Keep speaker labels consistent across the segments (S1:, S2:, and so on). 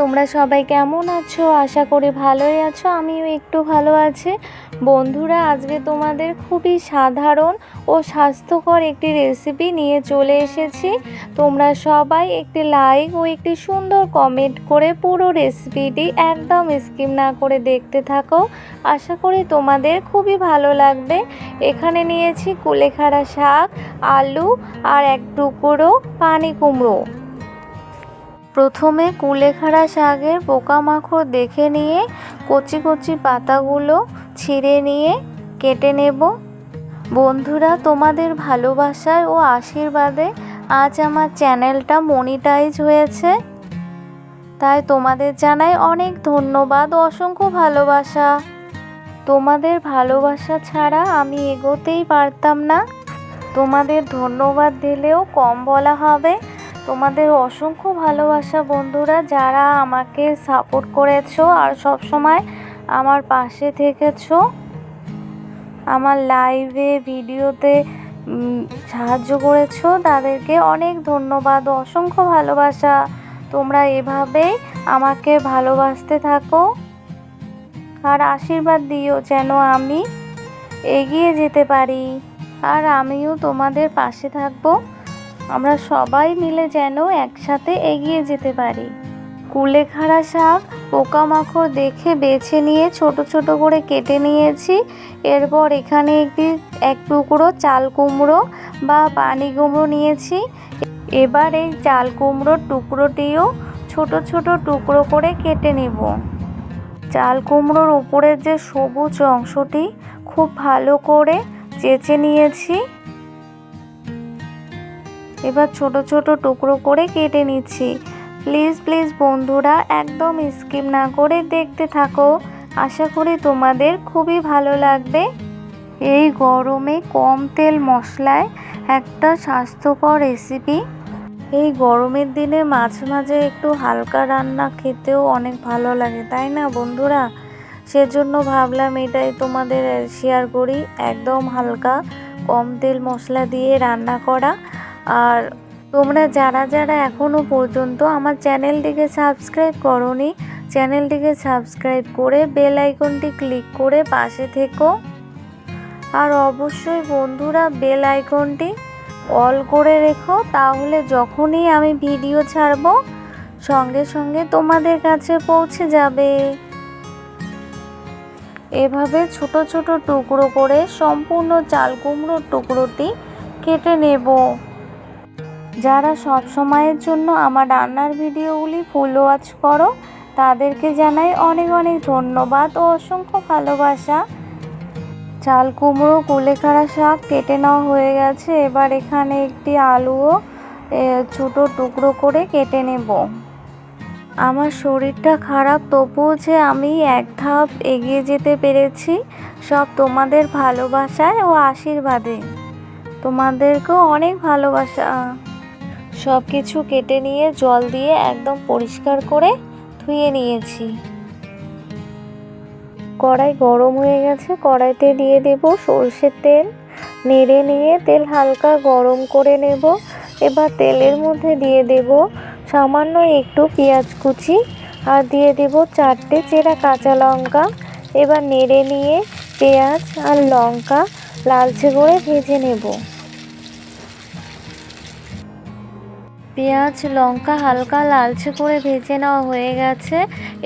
S1: তোমরা সবাই কেমন আছো? আশা করি ভালোই আছো, আমিও একটু ভালো আছি। বন্ধুরা, আজকে তোমাদের খুবই সাধারণ ও স্বাস্থ্যকর একটি রেসিপি নিয়ে চলে এসেছি। তোমরা সবাই একটি লাইক ও একটি সুন্দর কমেন্ট করে পুরো রেসিপিটি একদম স্কিম না করে দেখতে থাকো। আশা করি তোমাদের খুবই ভালো লাগবে। এখানে নিয়েছি কুলেখাড়া শাক, আলু আর এক টুকরো পানি কুমড়ো। প্রথমে কুলেখাড়া শাকের পোকামাকড় দেখে নিয়ে কচি কচি পাতাগুলো ছিঁড়ে নিয়ে কেটে নেব। বন্ধুরা, তোমাদের ভালোবাসায় ও আশীর্বাদে আজ আমার চ্যানেলটা মনিটাইজ হয়েছে। তাই তোমাদের জানাই অনেক ধন্যবাদ, অসংখ্য ভালোবাসা। তোমাদের ভালোবাসা ছাড়া আমি এগোতেই পারতাম না। তোমাদের ধন্যবাদ দিলেও কম বলা হবে। তোমাদের অসংখ্য ভালোবাসা বন্ধুরা, যারা আমাকে সাপোর্ট করেছ আর সব সময় আমার পাশে থেকেছো। আমার লাইভে ভিডিওতে সাহায্য করেছ। তাদেরকে অনেক ধন্যবাদ, অসংখ্য ভালোবাসা। তোমরা এভাবেই আমাকে ভালোবাসতে থাকো আর আশীর্বাদ দিও যেন আমি এগিয়ে যেতে পারি আর আমিও তোমাদের পাশে থাকব। আমরা সবাই মিলে যেন একসাথে এগিয়ে যেতে পারি। কুলেখাড়া শাক, পোকামাকড় দেখে বেছে নিয়ে ছোট ছোট করে কেটে নিয়েছি। এরপর এখানে একটি, এক টুকরো চাল কুমড়ো বা পানি কুমড়ো নিয়েছি। এবার এই চাল কুমড়োর টুকরোটিও ছোট ছোট টুকরো করে কেটে নেব। চাল কুমড়োর উপরের যে সবুজ অংশটি খুব ভালো করে চেঁচে নিয়েছি। এবার ছোট ছোট টুকরো করে কেটে নিচ্ছি। প্লিজ প্লিজ বন্ধুরা, একদম স্কিপ না করে দেখতে থাকো। আশা করি তোমাদের খুবই ভালো লাগবে। এই গরমে কম তেল মশলায় একটা স্বাস্থ্যকর রেসিপি এই গরমের দিনে মাঝে মাঝে একটু হালকা রান্না খেতেও অনেক ভালো লাগে, তাই না বন্ধুরা? সেজন্য ভাবলাম এটাই তোমাদের শেয়ার করি। একদম হালকা কম তেল মশলা দিয়ে রান্না করা। আর তোমরা যারা যারা এখনও পর্যন্ত আমার চ্যানেলটিকে সাবস্ক্রাইব করনি, চ্যানেলটিকে সাবস্ক্রাইব করে বেল আইকনটি ক্লিক করে পাশে থেকো। আর অবশ্যই বন্ধুরা বেল আইকনটি অল করে রেখো, তাহলে যখনই আমি ভিডিও ছাড়ব, সঙ্গে সঙ্গে তোমাদের কাছে পৌঁছে যাবে। এভাবে ছোট ছোট টুকরো করে সম্পূর্ণ চাল কুমড়োর টুকরোটি কেটে নেব। যারা সব সময়ের জন্য আমার রান্নার ভিডিওগুলি ফুল ওয়াচ করো, তাদেরকে জানাই অনেক অনেক ধন্যবাদ ও অসংখ্য ভালোবাসা। চাল, কুমড়ো, কুলেখাড়া শাক কেটে নেওয়া হয়ে গেছে, এবার এখানে একটি আলুও ছোট টুকরো করে কেটে নেব। আমার শরীরটা খারাপ, তবুও যে আমি এক ধাপ এগিয়ে যেতে পেরেছি, সব তোমাদের ভালোবাসায় ও আশীর্বাদে। তোমাদেরকেও অনেক ভালোবাসা। সব কিছু কেটে নিয়ে জল দিয়ে একদম পরিষ্কার করে ধুয়ে নিয়েছি। কড়াই গরম হয়ে গেছে, কড়াইতে দিয়ে দেব সর্ষের তেল। নেড়ে নিয়ে তেল হালকা গরম করে নেব। এবার তেলের মধ্যে দিয়ে দেব সামান্য একটু পেঁয়াজ কুচি আর দিয়ে দেব চারটে চেরা কাঁচা লঙ্কা। এবার নেড়ে নিয়ে পেঁয়াজ আর লঙ্কা লালচে করে ভেজে নেব। পেঁয়াজ, লঙ্কা হালকা লালচে করে ভেজে নেওয়া হয়ে গেছে।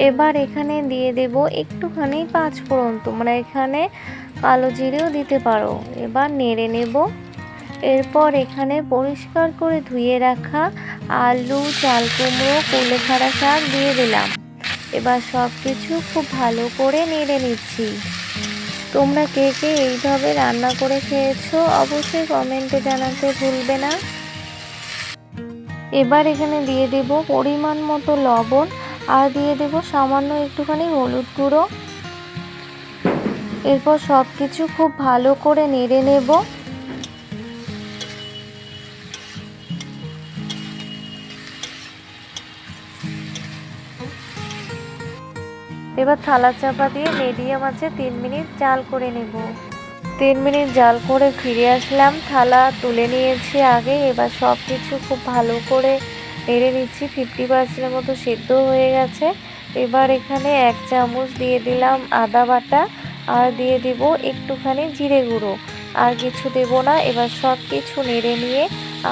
S1: এবার এখানে দিয়ে দেব একটুখানি পাঁচ ফোড়ন তোমরা এখানে কালো জিরেও দিতে পারো। এবার নেড়ে নেব। এরপর এখানে পরিষ্কার করে ধুয়ে রাখা আলু, চাল কুমড়ো কুলেখাড়া শাক দিয়ে দিলাম। এবার সব কিছু খুব ভালো করে নেড়ে নিচ্ছি। তোমরা কে কে এইভাবে রান্না করে খেয়েছো অবশ্যই কমেন্টে জানাতে ভুলবে না। এবার এখানে দিয়ে দেব পরিমাণ মতো লবণ, আর দিয়ে দেব সামান্য একটুখানি হলুদ গুঁড়ো। এরপর সব কিছু খুব ভালো করে নেড়ে নেব। এবার থালা চাপা দিয়ে মিডিয়াম আছে তিন মিনিট চাল করে নেব। তিন মিনিট জাল করে ফিরে আসলাম। থালা তুলে নিয়েছি আগে, এবার সব কিছু খুব ভালো করে নেড়ে নিচ্ছি। ফিফটি পার্সেন্টের মতো সেদ্ধ হয়ে গেছে। এবার এখানে এক চামচ দিয়ে দিলাম আদা বাটা আর দিয়ে দিব একটুখানি জিরে গুঁড়ো। আর কিছু দেব না, এবার সব কিছু নেড়ে নিয়ে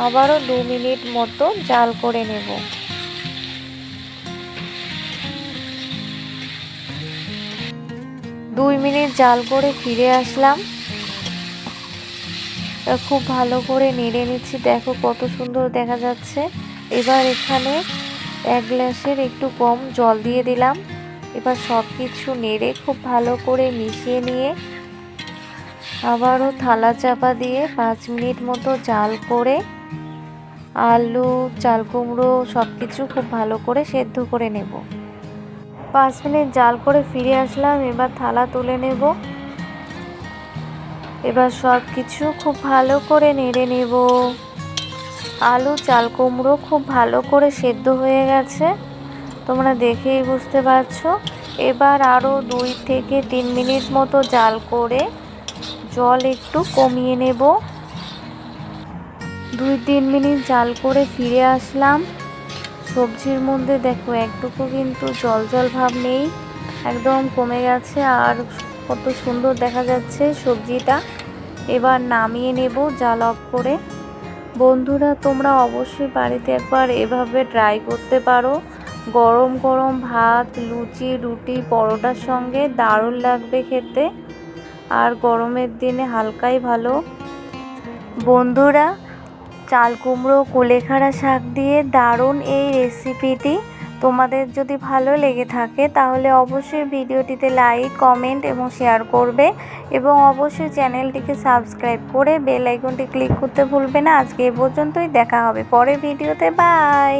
S1: আবারও দু মিনিট মতো জাল করে নেব। দুই মিনিট জাল করে ফিরে আসলাম। খুব ভালো করে নেড়ে নিচ্ছি। দেখো কত সুন্দর দেখা যাচ্ছে। এবার এখানে এক গ্লাসের একটু কম জল দিয়ে দিলাম। এবার সব কিছু নেড়ে খুব ভালো করে মিশিয়ে নিয়ে আবারও থালা চাপা দিয়ে পাঁচ মিনিট মতো জাল করে আলু, চাল কুমড়ো সব কিছু খুব ভালো করে সেদ্ধ করে নেব। পাঁচ মিনিট জাল করে ফিরে আসলাম। এবার থালা তুলে নেব। এবার সব কিছু খুব ভালো করে নেড়ে নেব। আলু, চাল, কুমড়ো খুব ভালো করে সেদ্ধ হয়ে গেছে। তোমরা দেখেই বুঝতে পারছ। এবার আরও দুই থেকে তিন মিনিট মতো জাল করে জল একটু কমিয়ে নেব। দুই তিন মিনিট জাল করে ফিরে আসলাম। সবজির মধ্যে দেখো, একটুকু কিন্তু জল জল ভাব নেই। একদম কমে গেছে আর কত সুন্দর দেখা যাচ্ছে সবজিটা। এবার নামিয়ে নেব জাল অফ করে। বন্ধুরা, তোমরা অবশ্যই বাড়িতে একবার এভাবে ট্রাই করতে পারো। গরম গরম ভাত, লুচি, রুটি, পরোটার সঙ্গে দারুণ লাগবে খেতে। আর গরমের দিনে হালকাই ভালো। বন্ধুরা, চাল কুমড়ো, কুলেখাড়া শাক দিয়ে দারুণ এই রেসিপিটি তোমাদের যদি ভালো লেগে থাকে, তাহলে অবশ্যই ভিডিওটিতে লাইক কমেন্ট এবং শেয়ার করবে এবং অবশ্যই চ্যানেলটিকে সাবস্ক্রাইব করে বেল আইকনটি ক্লিক করতে ভুলবে না। আজকে এ পর্যন্তই, দেখা হবে পরে ভিডিওতে। বাই